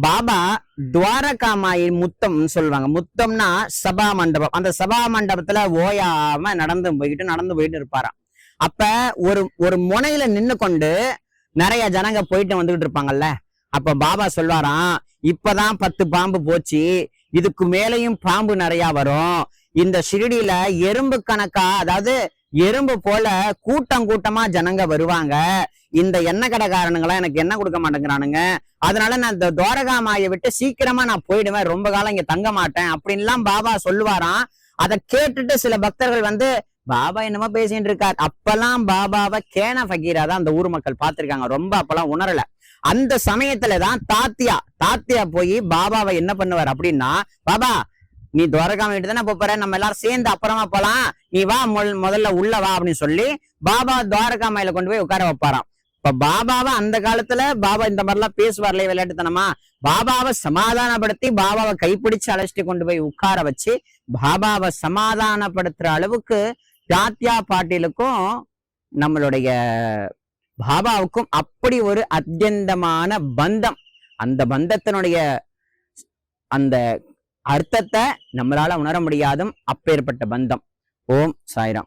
பாபா துவாரகாமாயி முத்தம்னு சொல்லுவாங்க. முத்தம்னா சபா மண்டபம். அந்த சபா மண்டபத்துல ஓயாம நடந்து போய்கிட்டு நடந்து போயிட்டு இருப்பாராம். அப்ப ஒரு ஒரு முனையில நின்று கொண்டு நிறைய ஜனங்க போயிட்டு வந்துகிட்டு இருப்பாங்கல்ல. அப்ப பாபா சொல்வாராம் இப்பதான் பத்து பாம்பு போச்சு. இதுக்கு மேலையும் பாம்பு நிறைய வரும். இந்த ஷிரடியில எறும்பு கணக்கா அதாவது எறும்பு போல கூட்டம் கூட்டமா ஜனங்க வருவாங்க. இந்த எண்ணெய் கடைக்காரனுங்களாம் எனக்கு எண்ணெய் கொடுக்க மாட்டேங்கிறானுங்க. அதனால நான் இந்த துவாரகாமாயை விட்டு சீக்கிரமா நான் போயிடுவேன். ரொம்ப காலம் இங்க தங்க மாட்டேன் அப்படின்லாம் பாபா சொல்லுவாராம். அதை கேட்டுட்டு சில பக்தர்கள் வந்து பாபா என்னமோ பேசிட்டு இருக்கார். அப்பெல்லாம் பாபாவை கேன ஃபகீரா தான் அந்த ஊர் மக்கள் பார்த்திருக்காங்க. ரொம்ப அப்பெல்லாம் உணரல. அந்த சமயத்துலதான் தாத்தியா தாத்தியா போய் பாபாவை என்ன பண்ணுவார் அப்படின்னா பாபா நீ துவாரகாம வீட்டு தானே போற? நம்ம எல்லாரும் சேர்ந்து அப்புறமா போலாம். நீ வா முதல்- முதல்ல உள்ள வா அப்படின்னு சொல்லி பாபா துவாரகாமையில கொண்டு போய் உட்கார வைப்பாராம். இப்ப பாபாவை அந்த காலத்துல பாபா இந்த மாதிரிலாம் பேசுவார்லையே விளையாட்டுத்தனமா? பாபாவை சமாதானப்படுத்தி பாபாவை கைப்பிடிச்சு அழைச்சிட்டு கொண்டு போய் உட்கார வச்சு பாபாவை சமாதானப்படுத்துற அளவுக்கு தாத்யா பாட்டிலுக்கும் நம்மளுடைய பாபாவுக்கும் அப்படி ஒரு அத்தியந்தமான பந்தம். அந்த பந்தத்தினுடைய அந்த அர்த்தத்தை நம்மளால உணர முடியாதும் அப்பேற்பட்ட பந்தம். ஓம் சாய்ராம்.